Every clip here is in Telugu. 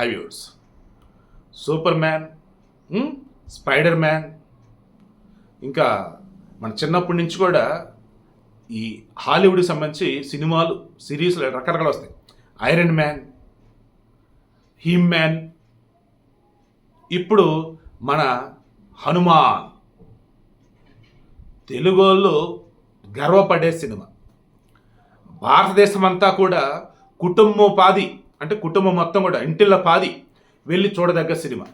Hi viewers superman spider man ఇంకా మన చిన్నప్పటి నుంచి కూడా ఈ హాలీవుడ్కి సంబంధించి సినిమాలు సిరీస్లు రకరకాలు వస్తాయి. ఐరన్ మ్యాన్ హీమ్ మ్యాన్ ఇప్పుడు మన హనుమాన్ తెలుగు వాళ్ళు గర్వపడే సినిమా. భారతదేశం అంతా కూడా కుటుంబోపాధి అంటే కుటుంబం మొత్తం కూడా ఇంటిల్ల పాది వెళ్ళి చూడదగ్గ సినిమా.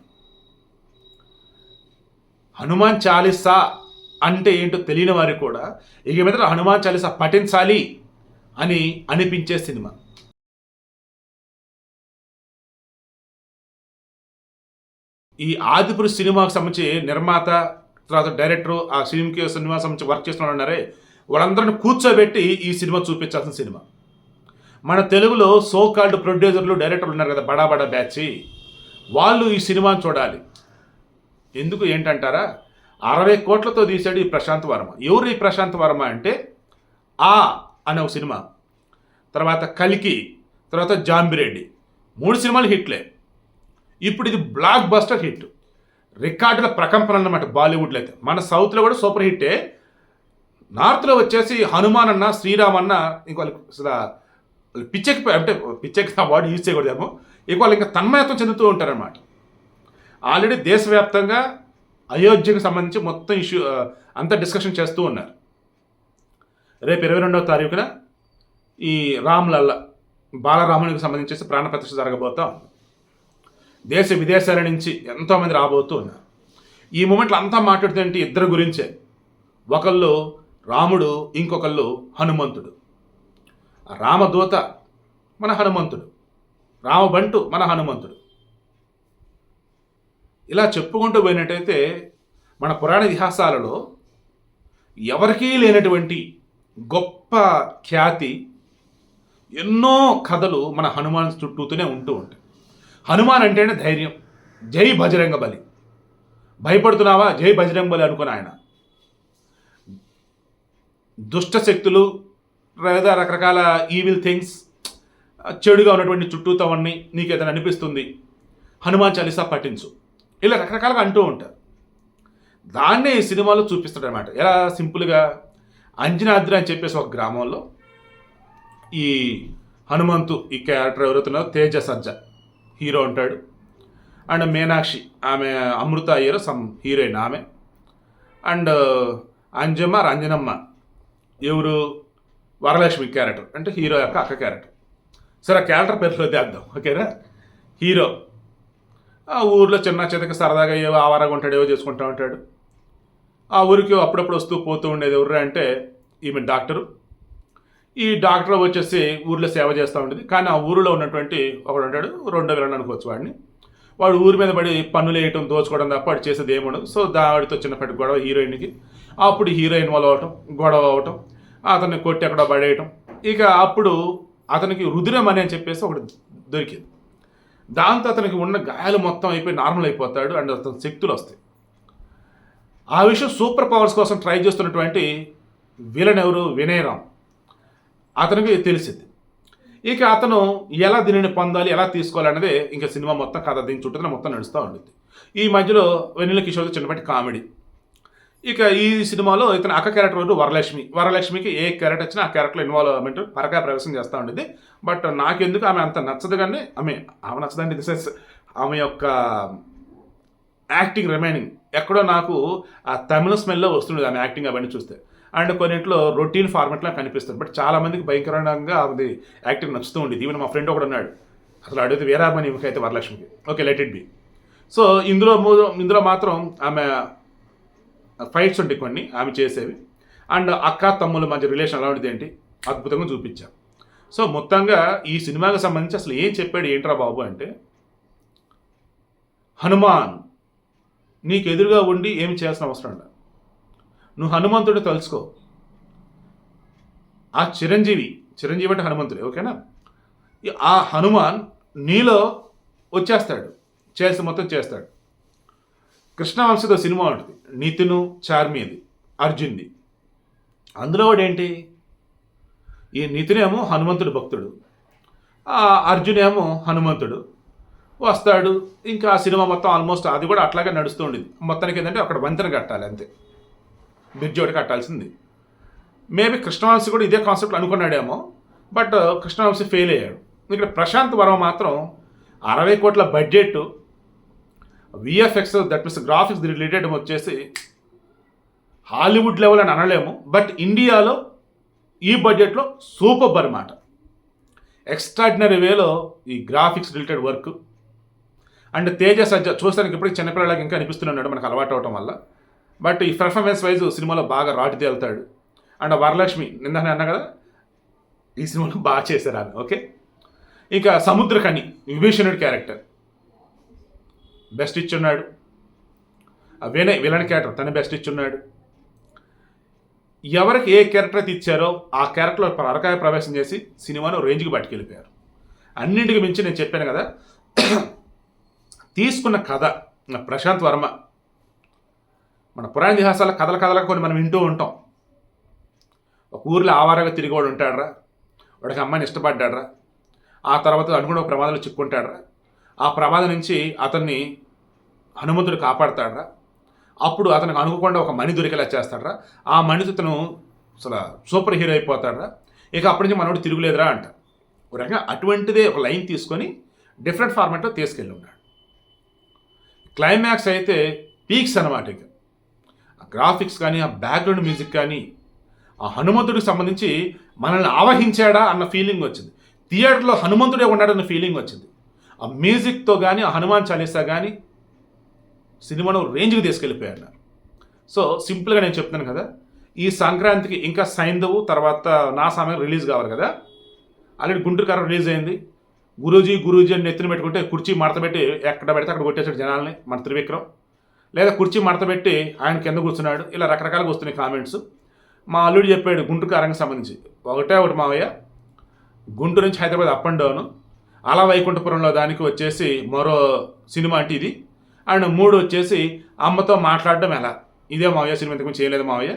హనుమాన్ చాలీసా అంటే ఏంటో తెలియని వారికి కూడా ఇక మీద హనుమాన్ చాలీసా పఠించాలి అని అనిపించే సినిమా. ఈ ఆదిపురు సినిమాకు సంబంధించి నిర్మాత తర్వాత డైరెక్టర్ ఆ సినిమాకి సినిమా సంబంధించి వర్క్ చేస్తున్న ఉన్నారే వాళ్ళందరిని కూర్చోబెట్టి ఈ సినిమా చూపించాల్సిన సినిమా. మన తెలుగులో సో కాల్డ్ ప్రొడ్యూసర్లు డైరెక్టర్లు ఉన్నారు కదా బడా బడా బ్యాచ్. వాళ్ళు ఈ సినిమాని చూడాలి. ఎందుకు ఏంటంటారా? అరవై కోట్లతో తీశాడు ఈ ప్రశాంత్ వర్మ. ఎవరు ఈ ప్రశాంత్ వర్మ అంటే? ఆ అనే ఒక సినిమా. తర్వాత కలికి తర్వాత జాంబిరెడ్డి మూడు సినిమాలు హిట్లే. ఇప్పుడు ఇది బ్లాక్ బస్టర్ హిట్. రికార్డుల ప్రకంపన అన్నమాట బాలీవుడ్లో అయితే. మన సౌత్లో కూడా సూపర్ హిట్టే. నార్త్లో వచ్చేసి హనుమాన్ అన్న శ్రీరామ్ అన్న వాళ్ళకి పిచ్చెక్కి అంటే పిచ్చెక్కి ఆ వర్డ్ యూజ్ చేయకూడదేమో. ఎక్కువ వాళ్ళు ఇంకా తన్మయత్వం చెందుతూ ఉంటారనమాట ఆల్రెడీ దేశవ్యాప్తంగా అయోధ్యకు సంబంధించి మొత్తం ఇష్యూ అంతా డిస్కషన్ చేస్తూ ఉన్నారు. రేపు ఇరవై రెండవ తారీఖున ఈ రామ్లల్ల బాలరామునికి సంబంధించేసి ప్రాణప్రతిష్ఠ జరగబోతా ఉంది. దేశ విదేశాల నుంచి ఎంతోమంది రాబోతూ ఉన్నారు. ఈ మూమెంట్లో అంతా మాట్లాడుతుంటే ఇద్దరు గురించే. ఒకళ్ళు రాముడు ఇంకొకళ్ళు హనుమంతుడు. రామదూత మన హనుమంతుడు. రామబంటు మన హనుమంతుడు. ఇలా చెప్పుకుంటూ పోయినట్టయితే మన పురాణ ఇతిహాసాలలో ఎవరికీ లేనటువంటి గొప్ప ఖ్యాతి ఎన్నో కథలు మన హనుమాన్ చుట్టూతూనే ఉంటూ ఉంటాయి. హనుమాన్ అంటేనే ధైర్యం. జై బజరంగ బలి. భయపడుతున్నావా? జై బజరంగ బలి అనుకుని ఆయన. దుష్ట శక్తులు లేదా రకరకాల ఈవిల్ థింగ్స్ చెడుగా ఉన్నటువంటి చుట్టూతో చుట్టూతవన్నీ నీకు ఏదైనా అనిపిస్తుంది హనుమాన్ చాలీసా పఠించు. ఇలా రకరకాలుగా అంటూ ఉంటారు. దాన్నే ఈ సినిమాలో చూపిస్తాడు అనమాట ఎలా సింపుల్గా అంజనాద్రి అని చెప్పేసి ఒక గ్రామంలో ఈ హనుమంతు ఈ క్యారెక్టర్ ఎవరవుతున్నారో తేజ సజ్జ హీరో ఉంటాడు అండ్ మీనాక్షి ఆమె అమృత అయ్యారు సమ్ హీరోయిన్ ఆమె. అండ్ అంజమ్మ రంజనమ్మ ఎవరు? వరలక్ష్మి క్యారెక్టర్ అంటే హీరో యొక్క అక్క క్యారెక్టర్. సరే ఆ క్యారెక్టర్ పేరులో తెద్దాం ఓకేనా? హీరో. ఆ ఊర్లో చిన్న చితక సరదాగా ఏవో ఆవారగా ఉంటాడు ఏవో చేసుకుంటూ ఉంటాడు. ఆ ఊరికి అప్పుడప్పుడు వస్తూ పోతూ ఉండేది ఎవరు అంటే ఈమె డాక్టరు. ఈ డాక్టర్ వచ్చేసి ఊర్లో సేవ చేస్తూ ఉండేది కానీ ఆ ఊరిలో ఉన్నటువంటి ఒకడు ఉంటాడు రెండో విలన్ అనుకోవచ్చు వాడిని. వాడు ఊరి మీద పడి పన్నులు వేయటం దోచుకోవడం తప్ప వాడు చేసేది ఏముండదు. సో దాడితో చిన్నప్పటి గొడవ హీరోయిన్కి. అప్పుడు హీరోయిన్ వాళ్ళు అవటం గొడవ అవటం అతన్ని కొట్టి అక్కడ పడేయటం. ఇక అప్పుడు అతనికి రుద్రం అని చెప్పేసి ఒకటి దొరికింది. దాంతో అతనికి ఉన్న గాయాలు మొత్తం అయిపోయి నార్మల్ అయిపోతాడు అండ్ అతని శక్తులు వస్తాయి. ఆ విషయం సూపర్ పవర్స్ కోసం ట్రై చేస్తున్నటువంటి విలన్ ఎవరు? వినయరామ్ అతనికి తెలిసింది. ఇక అతను ఎలా దీనిని పొందాలి ఎలా తీసుకోవాలి అనేది ఇంకా సినిమా మొత్తం కథ దీని చుట్టూ మొత్తం నడుస్తూ ఉంటుంది ఈ మధ్యలో వెన్నెల కిషోర్ చిన్నపాటి కామెడీ. ఇక ఈ సినిమాలో ఇతను అక్క క్యారెక్టర్ వరకు వరలక్ష్మి. వరలక్ష్మికి ఏ క్యారెక్టర్ వచ్చినా ఆ క్యారెక్టర్ ఇన్వాల్వ్మెంట్ పరకాయ ప్రవేశం చేస్తూ ఉండేది బట్ నాకెందుకు ఆమె అంత నచ్చదు కానీ ఆమె ఆమె నచ్చదండి దిస్ ఇస్ ఆమె యొక్క యాక్టింగ్ రిమైనింగ్ ఎక్కడో నాకు ఆ తమిళ స్మెల్లో వస్తుండేది ఆమె యాక్టింగ్ అవన్నీ చూస్తే. అండ్ కొన్నింటిలో రొటీన్ ఫార్మెట్లో కనిపిస్తుంది. బట్ చాలామందికి భయంకరంగా అది యాక్టింగ్ నచ్చుతూ ఉండేది ఈవెన్ మా ఫ్రెండ్ ఒకడు ఉన్నాడు. అసలు అడిగితే వీరామణి అయితే వరలక్ష్మికి? Okay let it be so ఇందులో మూ- ఇందులో మాత్రం ఆమె ఫైట్స్ ఉంటాయి కొన్ని ఆమె చేసేవి. అండ్ అక్క తమ్ముల మధ్య రిలేషన్ ఎలా ఏంటి? అద్భుతంగా చూపించాం. సో మొత్తంగా ఈ సినిమాకి సంబంధించి అసలు ఏం చెప్పాడు ఏంట్రా బాబు అంటే హనుమాన్ నీకు ఎదురుగా ఉండి ఏమి చేయాల్సిన అవసరం లేదు నువ్వు హనుమంతుడు తలుచుకో. ఆ చిరంజీవి చిరంజీవి అంటే హనుమంతుడే ఓకేనా? ఆ హనుమాన్ నీలో వచ్చేస్తాడు. చేసి మొత్తం చేస్తాడు. కృష్ణవంశతో సినిమా ఉంటుంది. నితిను చార్మీది అర్జున్ది అందులో వాడేంటి ఏంటి? ఈ నితినేమో హనుమంతుడు భక్తుడు. ఆ అర్జున్ ఏమో హనుమంతుడు. వస్తాడు. ఇంకా ఆ సినిమా మొత్తం ఆల్మోస్ట్ అది కూడా అట్లాగే నడుస్తూ ఉండేది మొత్తానికి ఏంటంటే అక్కడ వంతెన కట్టాలి అంతే. బ్రిడ్జ్ ఒకటి కట్టాల్సింది. మేబీ కృష్ణవంశీ కూడా ఇదే కాన్సెప్ట్ అనుకున్నాడేమో బట్ కృష్ణవంశీ ఫెయిల్ అయ్యాడు. ఇక్కడ ప్రశాంత్ వర్మ మాత్రం అరవై కోట్ల budget VFX that means graphics related వచ్చేసి హాలీవుడ్ లెవెల్ అని అనలేము బట్ ఇండియాలో ఈ బడ్జెట్లో సూపర్ అనమాట ఎక్స్ట్రాడినరీ వేలో ఈ graphics related work and Teja Sajja చూస్తానికి ఇప్పటికి చిన్నపిల్లలకి ఇంకా అనిపిస్తున్నాడు మనకు అలవాటు అవటం వల్ల. బట్ ఈ పెర్ఫార్మెన్స్ వైజ్ సినిమాలో బాగా రాటి తేలుతాడు. అండ్ వరలక్ష్మి నిన్న అన్నా కదా ఈ సినిమాలో బాగా చేశారు ఆమె ఓకే ఇక సముద్రకని విభీషణుడి క్యారెక్టర్ బెస్ట్ ఇచ్చున్నాడు. వినయ్ విలన్ క్యారెక్టర్ తన బెస్ట్ ఇచ్చున్నాడు. ఎవరికి ఏ క్యారెక్టర్ అయితే ఇచ్చారో ఆ క్యారెక్టర్లో అరకాయ ప్రవేశం చేసి సినిమాను రేంజ్కి పట్టుకెళ్ళిపోయారు. అన్నింటికి మించి నేను చెప్పాను కదా తీసుకున్న కథ ప్రశాంత్ వర్మ మన పురాణ ఇతిహాసాల కథల కథలకు కొన్ని మనం వింటూ ఉంటాం. ఒక ఊర్లో తిరిగి వాడు ఉంటాడరా వాడికి అమ్మాయిని ఇష్టపడ్డాడరా ఆ తర్వాత అనుకున్న ఒక ప్రమాదంలో చిక్కుంటాడరా ఆ ప్రమాదం నుంచి అతన్ని హనుమంతుడు కాపాడతాడరా. అప్పుడు అతనికి అనుకోకుండా ఒక మణి దొరికేలా చేస్తాడరా. ఆ మణితో తను అసలు సూపర్ హీరో అయిపోతాడరా. ఇక అప్పటి నుంచి మనోడు తిరుగులేదురా అంట. ఒక రకంగా అటువంటిదే ఒక లైన్ తీసుకొని డిఫరెంట్ ఫార్మాట్లో తీసుకెళ్ళి ఉన్నాడు. క్లైమాక్స్ అయితే పీక్స్ అనమాట ఇక. ఆ గ్రాఫిక్స్ కానీ ఆ బ్యాక్గ్రౌండ్ మ్యూజిక్ కానీ ఆ హనుమంతుడికి సంబంధించి మనల్ని ఆవహించాడా అన్న ఫీలింగ్ వచ్చింది. థియేటర్లో హనుమంతుడే ఉన్నాడన్న ఫీలింగ్ వచ్చింది. ఆ మ్యూజిక్తో కానీ ఆ హనుమాన్ చాలీసా కానీ సినిమాను రేంజ్కి తీసుకెళ్ళిపోయాడు సో సింపుల్గా నేను చెప్తున్నాను కదా ఈ సంక్రాంతికి ఇంకా సైంధవు తర్వాత నా సమయం రిలీజ్ కావాలి కదా. ఆల్రెడీ గుంటూరు కారం రిలీజ్ అయింది. గురూజీ గురూజీ అని నెత్తిన పెట్టుకుంటే కుర్చీ మడతపెట్టి ఎక్కడ పెడితే అక్కడ కొట్టేశాడు జనాల్ని మన త్రివిక్రమ్. లేదా కుర్చీ మడతపెట్టి ఆయన కింద కూర్చున్నాడు. ఇలా రకరకాలుగా వస్తున్నాయి కామెంట్స్. మా అల్లుడు చెప్పాడు గుంటూరు కారంకి సంబంధించి. ఒకటే ఒకటి మావయ్య గుంటూరు నుంచి హైదరాబాద్ అప్ అండ్ డౌన్. అలా వైకుంఠపురంలో దానికి వచ్చేసి మరో సినిమా అంటే ఇది. అండ్ మూడు వచ్చేసి అమ్మతో మాట్లాడడం ఎలా? ఇదే మావయ్య సినిమా ఇంతకు చేయలేదు మావయ్య.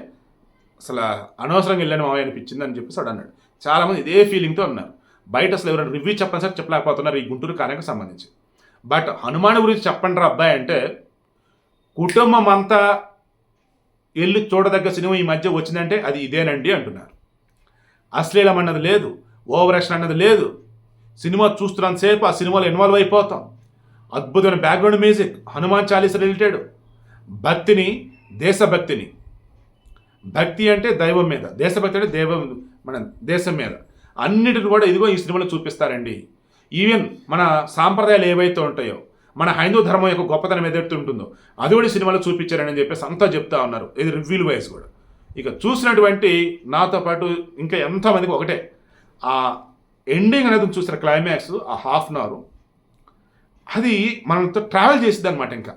అసలు అనవసరంగా వెళ్ళాను మావయ్య అనిపించింది అని చెప్పేసి వాడు అన్నాడు. చాలామంది ఇదే ఫీలింగ్తో ఉన్నారు. బయట అసలు ఎవరైనా రివ్యూ చెప్పని సార్ చెప్పలేకపోతున్నారు ఈ గుంటూరు కార్యానికి సంబంధించి. బట్ హనుమాన్ గురించి చెప్పండి రా అబ్బాయి అంటే కుటుంబం అంతా వెళ్ళి చూడదగ్గ సినిమా ఈ మధ్య వచ్చిందంటే అది ఇదేనండి అంటున్నారు. అశ్లీలం అన్నది లేదు ఓవర్ అన్నది లేదు సినిమా చూస్తున్నంతసేపు ఆ సినిమాలో ఇన్వాల్వ్ అయిపోతాం. అద్భుతమైన background music Hanuman Chalisa related. భక్తిని దేశభక్తిని. భక్తి అంటే దైవం మీద. దేశభక్తి అంటే దైవం మన దేశం మీద. అన్నిటిని కూడా ఇదిగో ఈ సినిమాలో చూపిస్తారండి. ఈవెన్ మన సాంప్రదాయాలు ఏవైతే ఉంటాయో మన హైందూ ధర్మం యొక్క గొప్పతనం ఏదైతే ఉంటుందో అది కూడా సినిమాలో చూపించారని చెప్పేసి అంతా చెప్తా ఉన్నారు. ఇది రివ్యూల్ వైజ్ కూడా. ఇక చూసినటువంటి నాతో పాటు ఇంకా ఎంతమందికి ఒకటే. ఆ ఎండింగ్ అనేది చూసిన క్లైమాక్స్ ఆ హాఫ్ అన్ అవర్ అది మనతో ట్రావెల్ చేసింది అనమాట ఇంకా.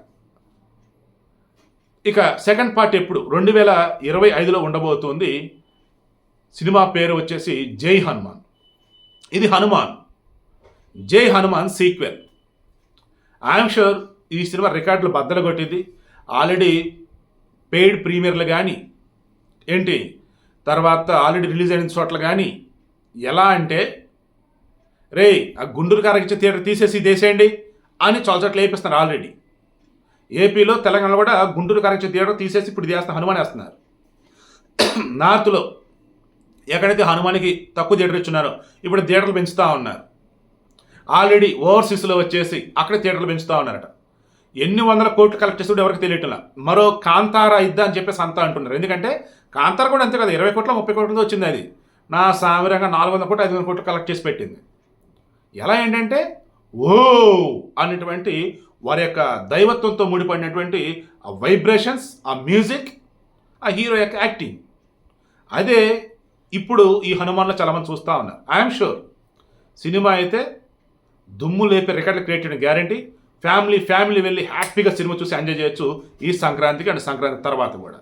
ఇక సెకండ్ పార్ట్ ఎప్పుడు? రెండు వేల ఇరవై ఐదులో ఉండబోతుంది సినిమా పేరు వచ్చేసి జై హనుమాన్. ఇది Hanuman. Jai Hanuman sequel I'm sure ఈ సినిమా రికార్డులు బద్దలు కొట్టింది ఆల్రెడీ పెయిడ్ ప్రీమియర్లు కానీ ఏంటి? తర్వాత ఆల్రెడీ రిలీజ్ అయిన చోట్ల కానీ ఎలా అంటే రే ఆ గుండూరు కారకిచ్చే థియేటర్ తీసేసి తీసేయండి అని చాలా వేయిస్తున్నారు ఆల్రెడీ. ఏపీలో తెలంగాణలో కూడా గుంటూరు కరెక్షన్ థియేటర్ తీసేసి ఇప్పుడు చేస్తున్న హనుమాన్ వేస్తున్నారు. నార్త్లో ఎక్కడైతే హనుమానికి తక్కువ థియేటర్ ఇచ్చున్నారో ఇప్పుడు థియేటర్లు పెంచుతూ ఉన్నారు. ఆల్రెడీ ఓవర్సీస్లో వచ్చేసి అక్కడ థియేటర్లు పెంచుతూ ఉన్నారట. ఎన్ని వందల కోట్లు కలెక్ట్ చేస్తుంటే ఎవరికి తెలియట్లా. మరో కాంతార ఇద్దా అని చెప్పేసి అంతా అంటున్నారు. ఎందుకంటే కాంతార కూడా అంతే కదా ఇరవై కోట్ల ముప్పై కోట్లతో వచ్చింది అది. నా సామిరంగా నాలుగు వందల కోట్లు ఐదు వందల కోట్లు కలెక్ట్ చేసి పెట్టింది. ఎలా ఏంటంటే ఓ అనేటువంటి వారి యొక్క దైవత్వంతో ముడిపడినటువంటి ఆ వైబ్రేషన్స్ ఆ మ్యూజిక్ ఆ హీరో యొక్క యాక్టింగ్. అదే ఇప్పుడు ఈ హనుమాన్లో చాలామంది చూస్తూ ఉన్నారు. ఐఎమ్ షూర్ సినిమా అయితే దుమ్ము లేపే రికార్డులు క్రియేట్ చేయడం గ్యారంటీ ఫ్యామిలీ ఫ్యామిలీ వెళ్ళి హ్యాపీగా సినిమా చూసి ఎంజాయ్ చేయొచ్చు ఈ సంక్రాంతికి అండ్ సంక్రాంతి తర్వాత కూడా.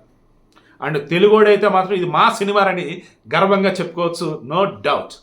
అండ్ తెలుగుడైతే మాత్రం ఇది మా సినిమా అని గర్వంగా చెప్పుకోవచ్చు నో డౌట్